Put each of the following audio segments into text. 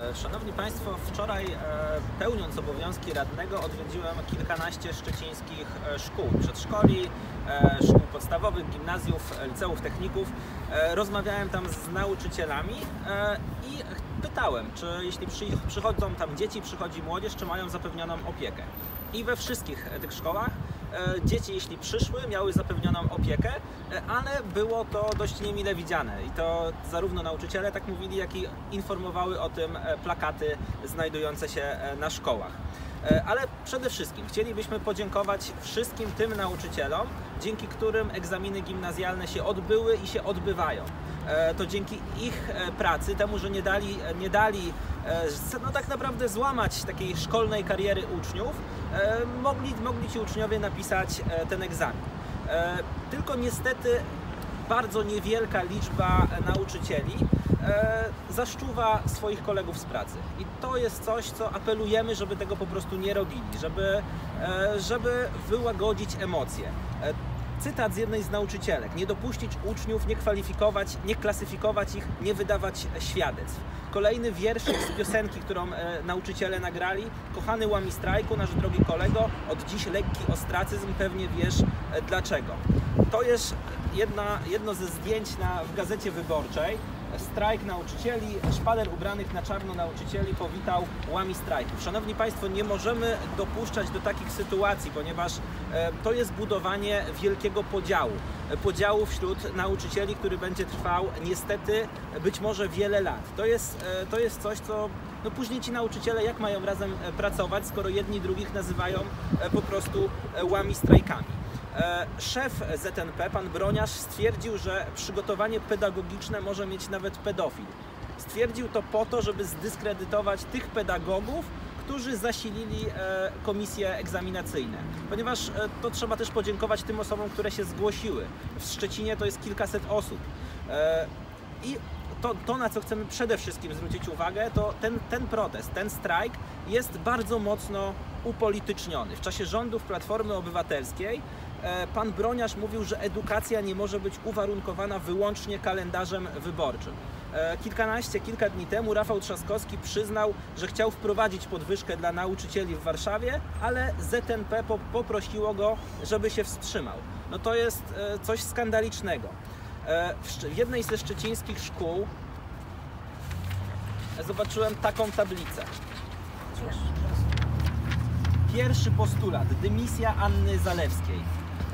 E, Szanowni Państwo, wczoraj e, pełniąc obowiązki radnego odwiedziłem kilkanaście szczecińskich e, szkół, przedszkoli, szkół podstawowych, gimnazjów, liceów, techników. Rozmawiałem tam z nauczycielami i pytałem, czy jeśli przy, przychodzą tam dzieci, przychodzi młodzież, czy mają zapewnioną opiekę. I we wszystkich tych szkołach dzieci, jeśli przyszły, miały zapewnioną opiekę, e, ale było to dość niemile widziane. I to zarówno nauczyciele tak mówili, jak i informowały o tym e, plakaty znajdujące się e, na szkołach. E, Ale przede wszystkim chcielibyśmy podziękować wszystkim tym nauczycielom, dzięki którym egzaminy gimnazjalne się odbyły i się odbywają. E, To dzięki ich e, pracy, temu, że nie dali, nie dali no tak naprawdę złamać takiej szkolnej kariery uczniów, mogli, mogli ci uczniowie napisać ten egzamin. Tylko niestety bardzo niewielka liczba nauczycieli zaszczuwa swoich kolegów z pracy. I to jest coś, co apelujemy, żeby tego po prostu nie robili, żeby, e, żeby wyłagodzić emocje. E, Cytat z jednej z nauczycielek. Nie dopuścić uczniów, nie kwalifikować, nie klasyfikować ich, nie wydawać świadectw. Kolejny wierszyk z piosenki, którą e, nauczyciele nagrali. Kochany łami strajku, nasz drogi kolego, od dziś lekki ostracyzm, pewnie wiesz e, dlaczego. To jest jedna, jedno ze zdjęć na, w Gazecie Wyborczej. Strajk nauczycieli, szpaler ubranych na czarno nauczycieli powitał łami strajków. Szanowni Państwo, nie możemy dopuszczać do takich sytuacji, ponieważ e, to jest budowanie wielkiego podziału. Podziału wśród nauczycieli, który będzie trwał niestety być może wiele lat. To jest, e, to jest coś, co no później ci nauczyciele jak mają razem e, pracować, skoro jedni drugich nazywają po prostu łami strajkami. E, Szef ZNP, pan Broniarz, stwierdził, że przygotowanie pedagogiczne może mieć nawet pedofil. Stwierdził to po to, żeby zdyskredytować tych pedagogów, którzy zasilili e, komisje egzaminacyjne. Ponieważ e, to trzeba też podziękować tym osobom, które się zgłosiły. W Szczecinie to jest kilkaset osób. I to, to, na co chcemy przede wszystkim zwrócić uwagę, to ten, ten protest, ten strajk jest bardzo mocno upolityczniony. W czasie rządów Platformy Obywatelskiej pan Broniarz mówił, że edukacja nie może być uwarunkowana wyłącznie kalendarzem wyborczym. E, Kilkanaście, kilka dni temu Rafał Trzaskowski przyznał, że chciał wprowadzić podwyżkę dla nauczycieli w Warszawie, ale ZNP po, poprosiło go, żeby się wstrzymał. No to jest e, coś skandalicznego. E, w jednej ze szczecińskich szkół zobaczyłem taką tablicę. Pierwszy postulat, dymisja Anny Zalewskiej.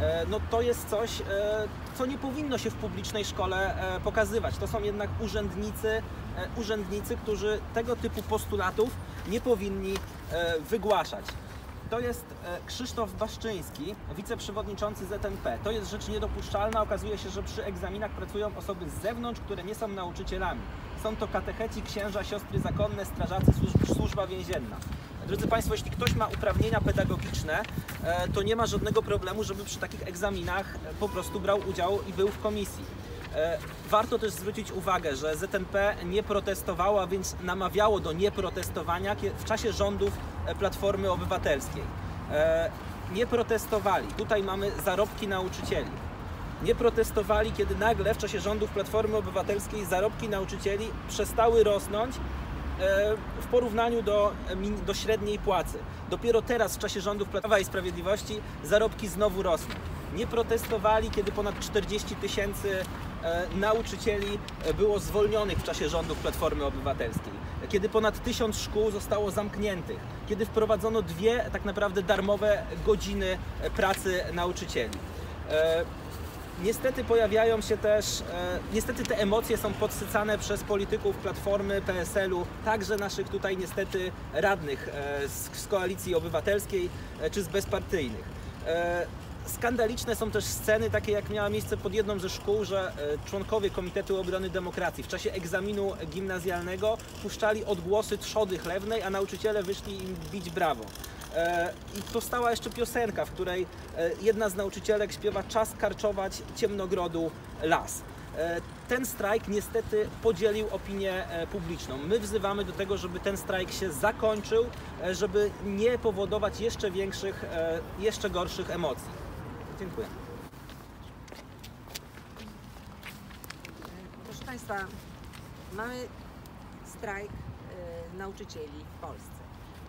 E, No to jest coś, e, co nie powinno się w publicznej szkole e, pokazywać. To są jednak urzędnicy, urzędnicy, którzy tego typu postulatów nie powinni wygłaszać. To jest Krzysztof Baszczyński, wiceprzewodniczący ZNP. To jest rzecz niedopuszczalna. Okazuje się, że przy egzaminach pracują osoby z zewnątrz, które nie są nauczycielami. Są to katecheci, księża, siostry zakonne, strażacy, służb, służba więzienna. Drodzy Państwo, jeśli ktoś ma uprawnienia pedagogiczne, e, to nie ma żadnego problemu, żeby przy takich egzaminach e, po prostu brał udział i był w komisji. E, Warto też zwrócić uwagę, że ZNP nie protestowało, a więc namawiało do nieprotestowania w czasie rządów Platformy Obywatelskiej. Nie protestowali. Tutaj mamy zarobki nauczycieli. Nie protestowali, kiedy nagle w czasie rządów Platformy Obywatelskiej zarobki nauczycieli przestały rosnąć w porównaniu do, e, do średniej płacy. Dopiero teraz w czasie rządów Prawa i Sprawiedliwości zarobki znowu rosną. Nie protestowali, kiedy ponad 40 tysięcy e, nauczycieli e, było zwolnionych w czasie rządów Platformy Obywatelskiej. Kiedy ponad tysiąc szkół zostało zamkniętych. Kiedy wprowadzono dwie tak naprawdę darmowe godziny e, pracy nauczycieli. Niestety pojawiają się też, e, niestety te emocje są podsycane przez polityków Platformy, PSL-u, także naszych tutaj niestety radnych e, z, Koalicji Obywatelskiej e, czy z bezpartyjnych. Skandaliczne są też sceny takie jak miała miejsce pod jedną ze szkół, że członkowie Komitetu Obrony Demokracji w czasie egzaminu gimnazjalnego puszczali odgłosy trzody chlewnej, a nauczyciele wyszli im bić brawo. E, I powstała jeszcze piosenka, w której e, jedna z nauczycielek śpiewa Czas karczować ciemnogrodu las. E, Ten strajk niestety podzielił opinię publiczną. My wzywamy do tego, żeby ten strajk się zakończył, żeby nie powodować jeszcze większych, jeszcze gorszych emocji. Dziękuję. Proszę Państwa, mamy strajk nauczycieli w Polsce.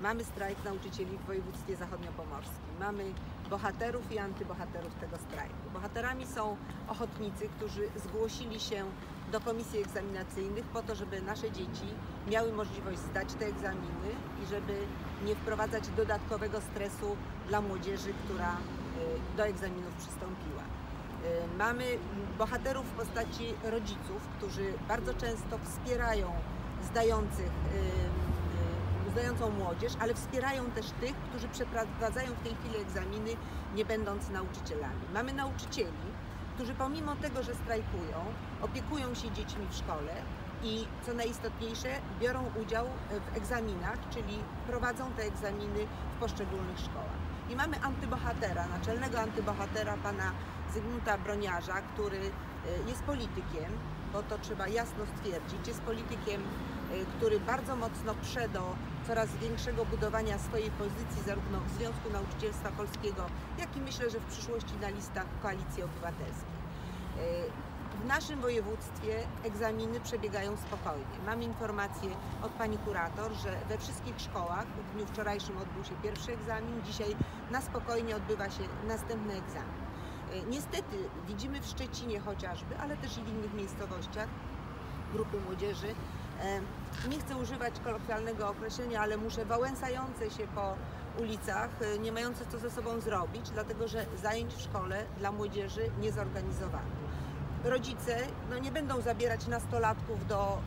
Mamy strajk nauczycieli w województwie zachodniopomorskim. Mamy bohaterów i antybohaterów tego strajku. Bohaterami są ochotnicy, którzy zgłosili się do komisji egzaminacyjnych po to, żeby nasze dzieci miały możliwość zdać te egzaminy i żeby nie wprowadzać dodatkowego stresu dla młodzieży, która y, do egzaminów przystąpiła. Y, Mamy bohaterów w postaci rodziców, którzy bardzo często wspierają zdających, zdającą młodzież, ale wspierają też tych, którzy przeprowadzają w tej chwili egzaminy, nie będąc nauczycielami. Mamy nauczycieli, którzy pomimo tego, że strajkują, opiekują się dziećmi w szkole i co najistotniejsze, biorą udział w egzaminach, czyli prowadzą te egzaminy w poszczególnych szkołach. I mamy antybohatera, naczelnego antybohatera pana Zygmunta Broniarza, który y, jest politykiem, bo to trzeba jasno stwierdzić, jest politykiem, który bardzo mocno prze do coraz większego budowania swojej pozycji zarówno w Związku Nauczycielstwa Polskiego, jak i myślę, że w przyszłości na listach Koalicji Obywatelskiej. Y, W naszym województwie egzaminy przebiegają spokojnie. Mam informację od pani kurator, że we wszystkich szkołach w dniu wczorajszym odbył się pierwszy egzamin, dzisiaj na spokojnie odbywa się następny egzamin. Y, Niestety widzimy w Szczecinie chociażby, ale też i w innych miejscowościach grupy młodzieży, nie chcę używać kolokwialnego określenia, ale muszę wałęsające się po ulicach, e, nie mające co ze sobą zrobić, dlatego że zajęć w szkole dla młodzieży nie zorganizowano. Rodzice no, nie będą zabierać nastolatków do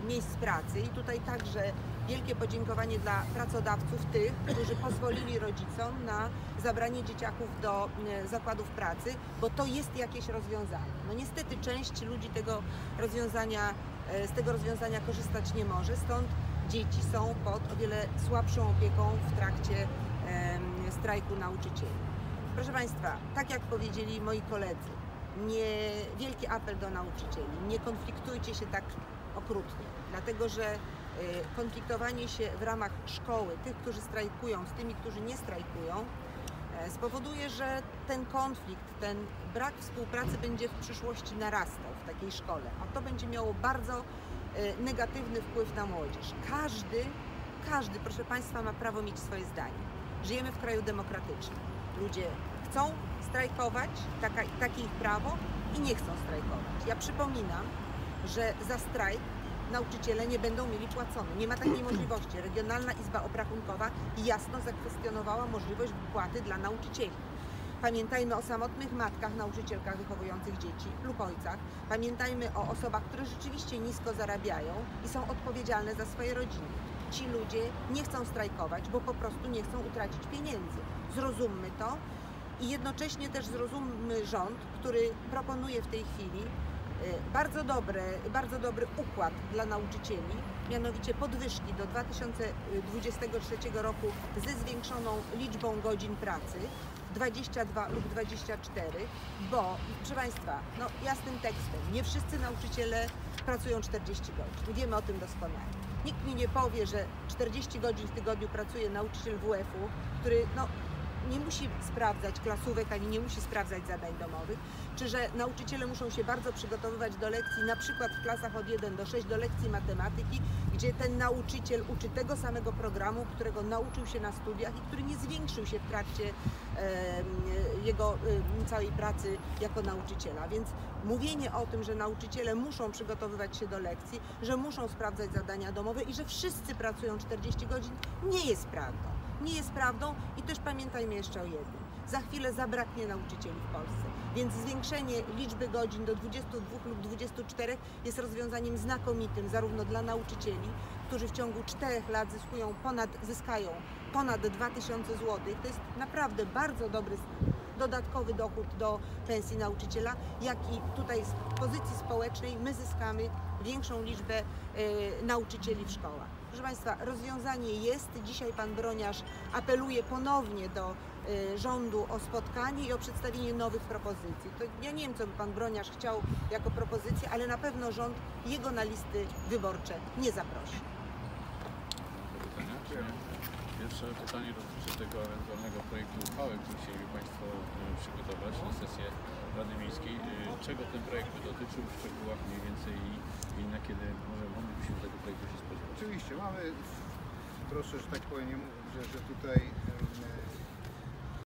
y, miejsc pracy i tutaj także wielkie podziękowanie dla pracodawców, tych, którzy pozwolili rodzicom na zabranie dzieciaków do y, zakładów pracy, bo to jest jakieś rozwiązanie. No niestety część ludzi tego rozwiązania, y, z tego rozwiązania korzystać nie może, stąd dzieci są pod o wiele słabszą opieką w trakcie strajku nauczycieli. Proszę Państwa, tak jak powiedzieli moi koledzy, nie, wielki apel do nauczycieli, nie konfliktujcie się tak okrutnie, dlatego że y, konfliktowanie się w ramach szkoły, tych, którzy strajkują, z tymi, którzy nie strajkują, e, spowoduje, że ten konflikt, ten brak współpracy będzie w przyszłości narastał w takiej szkole, a to będzie miało bardzo e, negatywny wpływ na młodzież. Każdy, każdy, proszę Państwa, ma prawo mieć swoje zdanie. Żyjemy w kraju demokratycznym. Ludzie chcą strajkować, taka, takie ich prawo i nie chcą strajkować. Ja przypominam, że za strajk nauczyciele nie będą mieli płacone. Nie ma takiej możliwości. Regionalna Izba Obrachunkowa jasno zakwestionowała możliwość wypłaty dla nauczycieli. Pamiętajmy o samotnych matkach, nauczycielkach wychowujących dzieci lub ojcach. Pamiętajmy o osobach, które rzeczywiście nisko zarabiają i są odpowiedzialne za swoje rodziny. Ci ludzie nie chcą strajkować, bo po prostu nie chcą utracić pieniędzy. Zrozummy to i jednocześnie też zrozummy rząd, który proponuje w tej chwili bardzo, dobre, bardzo dobry układ dla nauczycieli, mianowicie podwyżki do 2023 roku ze zwiększoną liczbą godzin pracy 22 lub 24, bo proszę Państwa, no jasnym tekstem, nie wszyscy nauczyciele pracują 40 godzin. Wiemy o tym doskonale. Nikt mi nie powie, że 40 godzin w tygodniu pracuje nauczyciel WF-u, który no, nie musi sprawdzać klasówek, ani nie musi sprawdzać zadań domowych, czy że nauczyciele muszą się bardzo przygotowywać do lekcji, na przykład w klasach od 1 do 6 do lekcji matematyki, gdzie ten nauczyciel uczy tego samego programu, którego nauczył się na studiach i który nie zwiększył się w trakcie jego całej pracy jako nauczyciela. Więc mówienie o tym, że nauczyciele muszą przygotowywać się do lekcji, że muszą sprawdzać zadania domowe i że wszyscy pracują 40 godzin, nie jest prawdą nie jest prawdą i też pamiętajmy jeszcze o jednym. Za chwilę zabraknie nauczycieli w Polsce, więc zwiększenie liczby godzin do 22 lub 24 jest rozwiązaniem znakomitym zarówno dla nauczycieli, którzy w ciągu 4 lat zyskują ponad, zyskają ponad 2000 zł. To jest naprawdę bardzo dobry dodatkowy dochód do pensji nauczyciela, jak i tutaj z pozycji społecznej my zyskamy większą liczbę e, nauczycieli w szkołach. Proszę Państwa, rozwiązanie jest. Dzisiaj Pan Broniarz apeluje ponownie do e, rządu o spotkanie i o przedstawienie nowych propozycji. To ja nie wiem, co by Pan Broniarz chciał jako propozycję, ale na pewno rząd jego na listy wyborcze nie zaprosi. Pierwsze pytanie dotyczy tego ewentualnego projektu uchwały, który chcieli Państwo e, przygotować na sesję Rady Miejskiej. E, Czego ten projekt by dotyczył w szczegółach mniej więcej i, i na kiedy może moglibyśmy tego projektu się spodziewać? Oczywiście mamy proszę, że tak powiem, że, że tutaj